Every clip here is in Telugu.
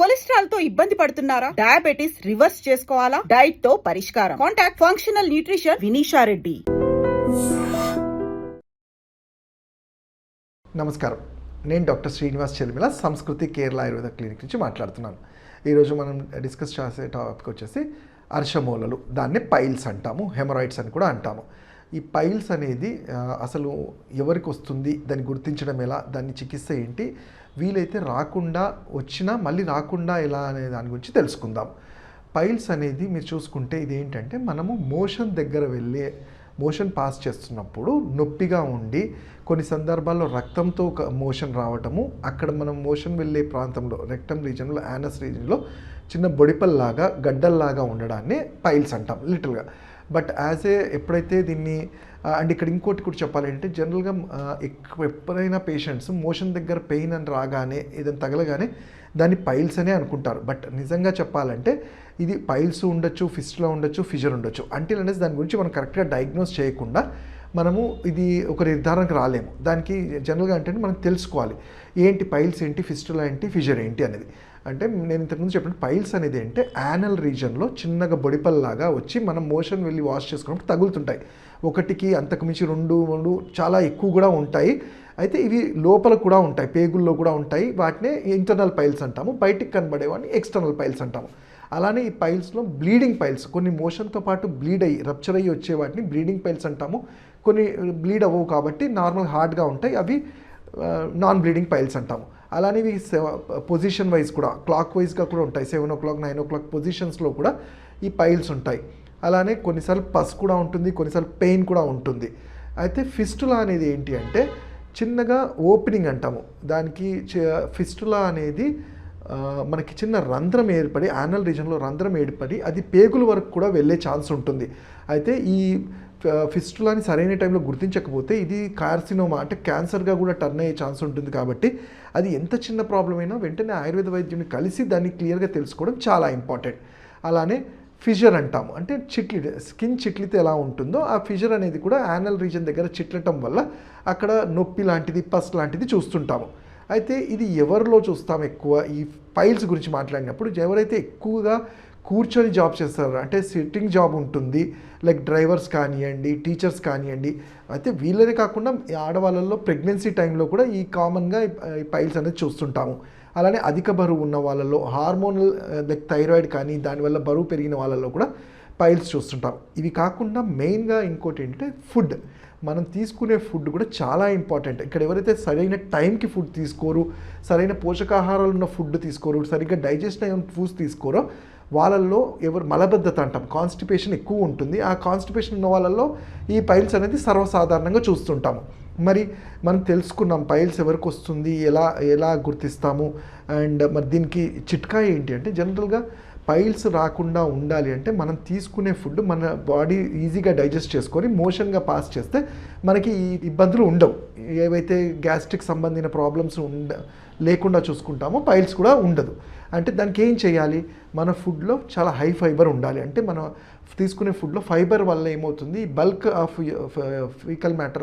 కొలెస్ట్రాల్తో ఇబ్బంది పడుతున్నారా? డయాబెటిస్ రివర్స్ చేసుకోవాలా? డైట్తో పరిష్కారం. Contact functional nutrition Vinisha Reddy. నమస్కారం. నేను డాక్టర్ శ్రీనివాస్ చెల్మిల సంస్కృతి కేరళ ఆయుర్వేద క్లినిక్ నుంచి మాట్లాడుతున్నాను. ఈరోజు మనం డిస్కస్ చేసే టాపిక్ వచ్చేసి అర్షమూలలు. దాన్ని పైల్స్ అంటాము హెమరాయిడ్స్ అని కూడా అంటాము. ఈ పైల్స్ అనేది అసలు ఎవరికి వస్తుంది దాన్ని గుర్తించడం ఎలా దాన్ని చికిత్స ఏంటి వీలైతే రాకుండా వచ్చినా మళ్ళీ రాకుండా ఎలా అనే దాని గురించి తెలుసుకుందాం. పైల్స్ అనేది మీరు చూసుకుంటే ఇది ఏంటంటే మనము మోషన్ దగ్గర వెళ్ళే మోషన్ పాస్ చేస్తున్నప్పుడు నొప్పిగా ఉండి కొన్ని సందర్భాల్లో రక్తంతో ఒక మోషన్ రావటము అక్కడ మనం మోషన్ వెళ్ళే ప్రాంతంలో రెక్టమ్ రీజన్లో యానస్ రీజన్లో చిన్న బొడిపల్లాగా గడ్డల్లాగా ఉండడాన్ని పైల్స్ అంటాం లిటిల్గా బట్ యాజ్ ఏ ఎప్పుడైతే దీన్ని అండ్ ఇక్కడ ఇంకోటి కూడా చెప్పాలంటే జనరల్గా ఎక్కువ ఎప్పుడైనా పేషెంట్స్ మోషన్ దగ్గర పెయిన్ అని రాగానే ఏదైనా తగలగానే దాన్ని పైల్స్ అనే అనుకుంటారు. బట్ నిజంగా చెప్పాలంటే ఇది పైల్స్ ఉండొచ్చు ఫిస్ట్లో ఉండొచ్చు ఫిజర్ ఉండొచ్చు. అంటే అనేసి దాని గురించి మనం కరెక్ట్గా డయాగ్నోస్ చేయకుండా మనము ఇది ఒక నిర్ధారణకు రాలేము. దానికి జనరల్గా అంటే మనం తెలుసుకోవాలి. ఏంటి పైల్స్ ఏంటి ఫిస్టులా ఏంటి ఫిజర్ ఏంటి అనేది. అంటే నేను ఇంతకుముందు చెప్పినట్టు పైల్స్ అనేది అంటే యానల్ రీజన్లో చిన్నగా బొడిపల్లాగా వచ్చి మనం మోషన్ వెళ్ళి వాష్ చేసుకున్నప్పుడు తగులుతుంటాయి. ఒకటికి అంతకుమించి రెండు రెండు చాలా ఎక్కువ కూడా ఉంటాయి. అయితే ఇవి లోపల కూడా ఉంటాయి పేగుల్లో కూడా ఉంటాయి. వాటినే ఇంటర్నల్ పైల్స్ అంటాము. బయటికి కనబడేవాడిని ఎక్స్టర్నల్ పైల్స్ అంటాము. అలానే ఈ పైల్స్లో బ్లీడింగ్ పైల్స్ కొన్ని మోషన్తో పాటు బ్లీడ్ అయ్యి రప్చర్ అయ్యి వచ్చే వాటిని బ్లీడింగ్ పైల్స్ అంటాము. కొన్ని బ్లీడ్ అవ్వవు కాబట్టి నార్మల్ హార్డ్గా ఉంటాయి. అవి నాన్ బ్లీడింగ్ పైల్స్ అంటాము. అలానే ఇవి పొజిషన్ వైజ్ కూడా క్లాక్ వైజ్గా కూడా ఉంటాయి. Seven o'clock nine o'clock పొజిషన్స్లో కూడా ఈ పైల్స్ ఉంటాయి. అలానే కొన్నిసార్లు పస్ కూడా ఉంటుంది కొన్నిసార్లు పెయిన్ కూడా ఉంటుంది. అయితే ఫిస్టులా అనేది ఏంటి అంటే చిన్నగా ఓపెనింగ్ అంటాము. దానికి ఫిస్టులా అనేది మనకి చిన్న రంధ్రం ఏర్పడి యానల్ రీజన్లో రంధ్రం ఏర్పడి అది పేగుల వరకు కూడా వెళ్ళే ఛాన్స్ ఉంటుంది. అయితే ఈ ఫిస్టులాని సరైన టైంలో గుర్తించకపోతే ఇది కార్సినోమా అంటే క్యాన్సర్గా కూడా టర్న్ అయ్యే ఛాన్స్ ఉంటుంది కాబట్టి అది ఎంత చిన్న ప్రాబ్లం అయినా వెంటనే ఆయుర్వేద వైద్యుని కలిసి దాన్ని క్లియర్గా తెలుసుకోవడం చాలా ఇంపార్టెంట్. అలానే ఫిజర్ అంటాము అంటే చిట్లి స్కిన్ చిట్లితే ఎలా ఉంటుందో ఆ ఫిజర్ అనేది కూడా యానల్ రీజన్ దగ్గర చిట్లటం వల్ల అక్కడ నొప్పి లాంటిది పస్ లాంటిది చూస్తుంటాము. అయితే ఇది ఎవరిలో చూస్తాం ఎక్కువ? ఈ ఫైల్స్ గురించి మాట్లాడినప్పుడు ఎవరైతే ఎక్కువగా కూర్చొని జాబ్ చేస్తారు. అంటే సిట్టింగ్ జాబ్ ఉంటుంది. లైక్ డ్రైవర్స్ కానివ్వండి టీచర్స్ కానివ్వండి. అయితే వీళ్ళనే కాకుండా ఆడవాళ్ళల్లో ప్రెగ్నెన్సీ టైంలో కూడా ఈ కామన్గా ఈ పైల్స్ అనేది చూస్తుంటాము. అలానే అధిక బరువు ఉన్న వాళ్ళలో హార్మోనల్ లైక్ థైరాయిడ్ కానీ దానివల్ల బరువు పెరిగిన వాళ్ళలో కూడా పైల్స్ చూస్తుంటాం ఇవి కాకుండా మెయిన్గా ఇంకోటి ఏంటంటే ఫుడ్ మనం తీసుకునే ఫుడ్ కూడా చాలా ఇంపార్టెంట్ ఇక్కడ ఎవరైతే సరైన టైంకి ఫుడ్ తీసుకోరు సరైన పోషకాహారాలు ఉన్న ఫుడ్ తీసుకోరు సరిగ్గా డైజెస్ట్ అయిన ఫుడ్స్ తీసుకోరో వాళ్ళల్లో ఎవరు మలబద్ధత అంటాం. కాన్స్టిపేషన్ ఎక్కువ ఉంటుంది. ఆ కాన్స్టిపేషన్ ఉన్న వాళ్ళల్లో ఈ పైల్స్ అనేది సర్వసాధారణంగా చూస్తుంటాము మరి మనం తెలుసుకున్నాం పైల్స్ ఎవరికి వస్తుంది ఎలా ఎలా గుర్తిస్తాము? అండ్ మరి దీనికి చిట్కా ఏంటి అంటే జనరల్గా పైల్స్ రాకుండా ఉండాలి అంటే మనం తీసుకునే ఫుడ్ మన బాడీ ఈజీగా డైజెస్ట్ చేసుకొని మోషన్గా పాస్ చేస్తే మనకి ఈ ఇబ్బందులు ఉండవు. ఏవైతే గ్యాస్ట్రిక్ సంబంధించిన ప్రాబ్లమ్స్ ఉండ లేకుండా చూసుకుంటామో పైల్స్ కూడా ఉండదు. అంటే దానికి ఏం చేయాలి? మన ఫుడ్లో చాలా హై ఫైబర్ ఉండాలి. అంటే మనం తీసుకునే ఫుడ్లో ఫైబర్ వల్ల ఏమవుతుంది? Bulk of faecal matter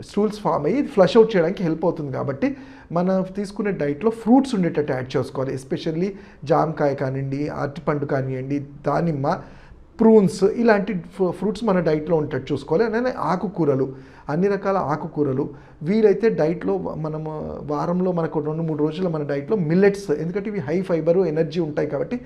stools form అయ్యి ఫ్లష్ అవుట్ చేయడానికి హెల్ప్ అవుతుంది కాబట్టి మనం తీసుకునే డైట్లో ఫ్రూట్స్ ఉండేటట్టు యాడ్ చేసుకోవాలి. ఎస్పెషల్లీ జామకాయ కానివ్వండి అరటిపండు కానివ్వండి దానిమ్మ ప్రూన్స్ ఇలాంటి ఫ్రూట్స్ మన డైట్లో ఉంటాయి చూసుకోవాలి. అలానే ఆకుకూరలు అన్ని రకాల ఆకుకూరలు. వీలైతే డైట్లో మనము వారంలో మనకు రెండు మూడు రోజులు మన డైట్లో మిల్లెట్స్ ఎందుకంటే ఇవి హై ఫైబర్ ఎనర్జీ ఉంటాయి కాబట్టి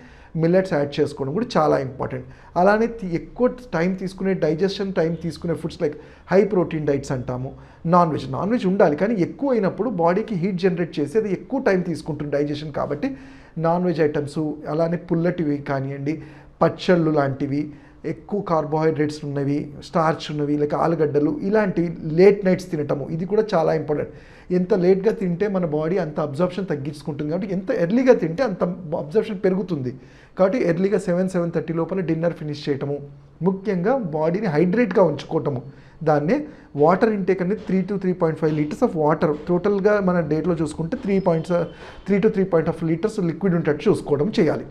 మిల్లెట్స్ యాడ్ చేసుకోవడం కూడా చాలా ఇంపార్టెంట్ అలానే ఎక్కువ టైం తీసుకునే డైజెషన్ టైం తీసుకునే foods like high protein diets అంటాము. నాన్ వెజ్ నాన్ వెజ్ ఉండాలి. కానీ ఎక్కువ అయినప్పుడు బాడీకి హీట్ జనరేట్ చేసి అది ఎక్కువ టైం తీసుకుంటుంది డైజెషన్ కాబట్టి నాన్ వెజ్ ఐటమ్స్ అలానే పుల్లటివి కానివ్వండి పచ్చళ్ళు లాంటివి ఎక్కువ కార్బోహైడ్రేట్స్ ఉన్నవి స్టార్చ్ ఉన్నవి లేక ఆలుగడ్డలు ఇలాంటివి లేట్ నైట్స్ తినటము ఇది కూడా చాలా ఇంపార్టెంట్ ఎంత లేట్గా తింటే మన బాడీ అంత అబ్జర్ప్షన్ తగ్గించుకుంటుంది కాబట్టి ఎంత ఎర్లీగా తింటే అంత అబ్జర్ప్షన్ పెరుగుతుంది. కాబట్టి ఎర్లీగా సెవెన్ సెవెన్ థర్టీ లోపల డిన్నర్ ఫినిష్ చేయటము ముఖ్యంగా బాడీని హైడ్రేట్గా ఉంచుకోవటము. దాన్నే వాటర్ ఇంటేక్ అనేది three to three point five litres of water టోటల్గా మన డేట్లో చూసుకుంటే three points three to three point of litres liquid ఉంటట్టు చూసుకోవడం చేయాలి.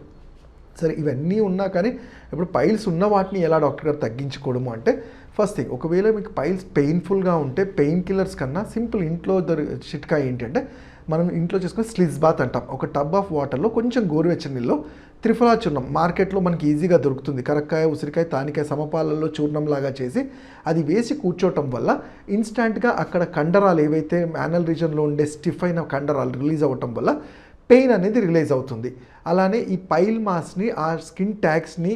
సరే ఇవన్నీ ఉన్నా కానీ ఇప్పుడు పైల్స్ ఉన్న వాటిని ఎలా డాక్టర్ గారు తగ్గించుకోవడము అంటే ఫస్ట్ థింగ్ ఒకవేళ మీకు పైల్స్ పెయిన్ఫుల్గా ఉంటే పెయిన్ కిల్లర్స్ కన్నా సింపుల్ ఇంట్లో దొరి చిట్కా ఏంటంటే మనం ఇంట్లో చేసుకునే స్లిజ్ బాత్ అంటాం. ఒక టబ్ ఆఫ్ వాటర్లో కొంచెం గోరువెచ్చని నీళ్ళు త్రిఫలా చూర్ణం. మార్కెట్లో మనకి ఈజీగా దొరుకుతుంది. కరక్కాయ ఉసిరికాయ తానికాయ సమపాలల్లో చూర్ణం లాగా చేసి అది వేసి కూర్చోవటం వల్ల ఇన్స్టాంట్గా అక్కడ కండరాలు ఏవైతే మ్యానల్ రీజన్లో ఉండే స్టిఫ్ అయిన కండరాలు రిలీజ్ అవ్వటం వల్ల పెయిన్ అనేది రిలీజ్ అవుతుంది. అలానే ఈ పైల్ మాస్ని ఆ స్కిన్ ట్యాక్స్ని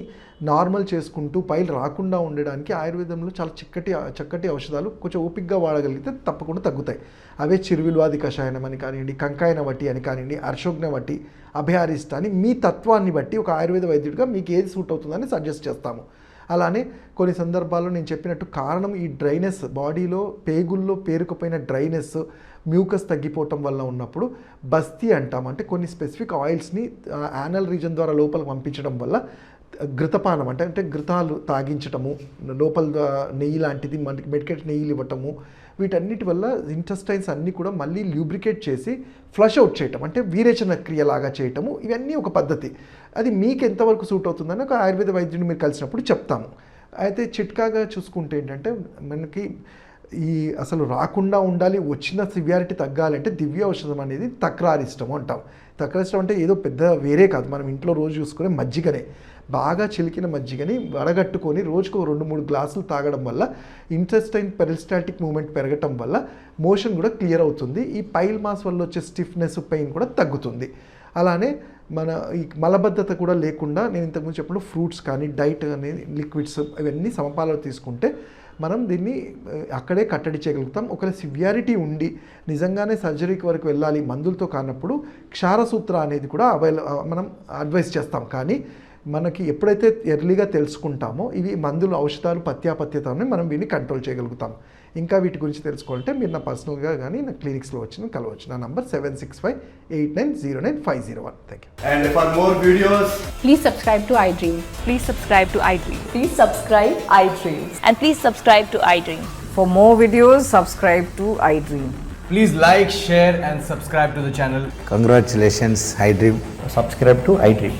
నార్మల్ చేసుకుంటూ పైల్ రాకుండా ఉండడానికి ఆయుర్వేదంలో చాలా చిక్కటి చక్కటి ఔషధాలు కొంచెం ఓపిక్గా వాడగలిగితే తప్పకుండా తగ్గుతాయి. అవే చిరువిల్వాది కషాయనం అని కానివ్వండి కంకాయన వట్టి అని కానివ్వండి అర్షోగ్న వట్టి అభయారిష్ట అని మీ తత్వాన్ని బట్టి ఒక ఆయుర్వేద వైద్యుడిగా మీకు ఏది సూట్ అవుతుందని సజెస్ట్ చేస్తాము. అలానే కొన్ని సందర్భాల్లో నేను చెప్పినట్టు కారణం ఈ డ్రైనెస్. బాడీలో పేగుల్లో పేరుకుపోయిన డ్రైనెస్ మ్యూకస్ తగ్గిపోవటం వల్ల ఉన్నప్పుడు బస్తీ అంటాం. అంటే కొన్ని స్పెసిఫిక్ ఆయిల్స్ని యానల్ రీజన్ ద్వారా లోపలికి పంపించడం వల్ల ఘృతపానం అంటే అంటే ఘృతాలు తాగించటము లోపల నెయ్యి లాంటిది మనకి మెడికేట్ నెయ్యిలు ఇవ్వటము వీటన్నిటి వల్ల ఇంటెస్టైన్స్ అన్నీ కూడా మళ్ళీ ల్యూబ్రికేట్ చేసి ఫ్లష్ అవుట్ చేయటం. అంటే వీరేచన క్రియలాగా చేయటము ఇవన్నీ ఒక పద్ధతి. అది మీకు ఎంతవరకు సూట్ అవుతుందని ఒక ఆయుర్వేద వైద్యుని మీరు కలిసినప్పుడు చెప్తాము. అయితే చిట్కాగా చూసుకుంటే ఏంటంటే మనకి ఈ అసలు రాకుండా ఉండాలి వచ్చిన సివియారిటీ తగ్గాలంటే దివ్య ఔషధం అనేది తక్రారిష్టం అంటాం. తక్రారిష్టం అంటే ఏదో పెద్ద వేరే కాదు. మనం ఇంట్లో రోజు చూసుకునే మజ్జిగనే. బాగా చిలికిన మజ్జిగని వడగట్టుకొని రోజుకు రెండు మూడు గ్లాసులు తాగడం వల్ల ఇంటెస్టైన్ పెరిస్టాటిక్ మూమెంట్ పెరగటం వల్ల మోషన్ కూడా క్లియర్ అవుతుంది. ఈ పైల్ మాస్ వల్ల వచ్చే స్టిఫ్నెస్ పెయిన్ కూడా తగ్గుతుంది. అలానే మన ఈ మలబద్ధత కూడా లేకుండా నేను ఇంతకుముందు చెప్పినప్పుడు ఫ్రూట్స్ కానీ డైట్ కానీ లిక్విడ్స్ ఇవన్నీ సమపాలలో తీసుకుంటే మనం దీన్ని అక్కడే కట్టడి చేయగలుగుతాం. ఒకవేళ సివియారిటీ ఉండి నిజంగానే సర్జరీకి వరకు వెళ్ళాలి మందులతో కానప్పుడు క్షారసూత్ర అనేది కూడా అవైల మనం అడ్వైస్ చేస్తాం. కానీ మనకి ఎప్పుడైతే ఎర్లీగా తెలుసుకుంటామో ఇవి మందులు ఔషధాలు పత్యాపత్యత అని మనం వీటిని కంట్రోల్ చేయగలుగుతాం. ఇంకా వీటి గురించి తెలుసుకోవాలంటే మీరు నా పర్సనల్గా కానీ నా క్లినిక్స్లో వచ్చిన కలవచ్చు. నా number seven six five eight nine zero nine five zero one. Thank you and for more videos please subscribe to iDream. Please subscribe to iDream. Please subscribe iDream. And please subscribe to iDream. For more videos subscribe to iDream please like share and subscribe to the channel. Congratulations iDream subscribe to iDream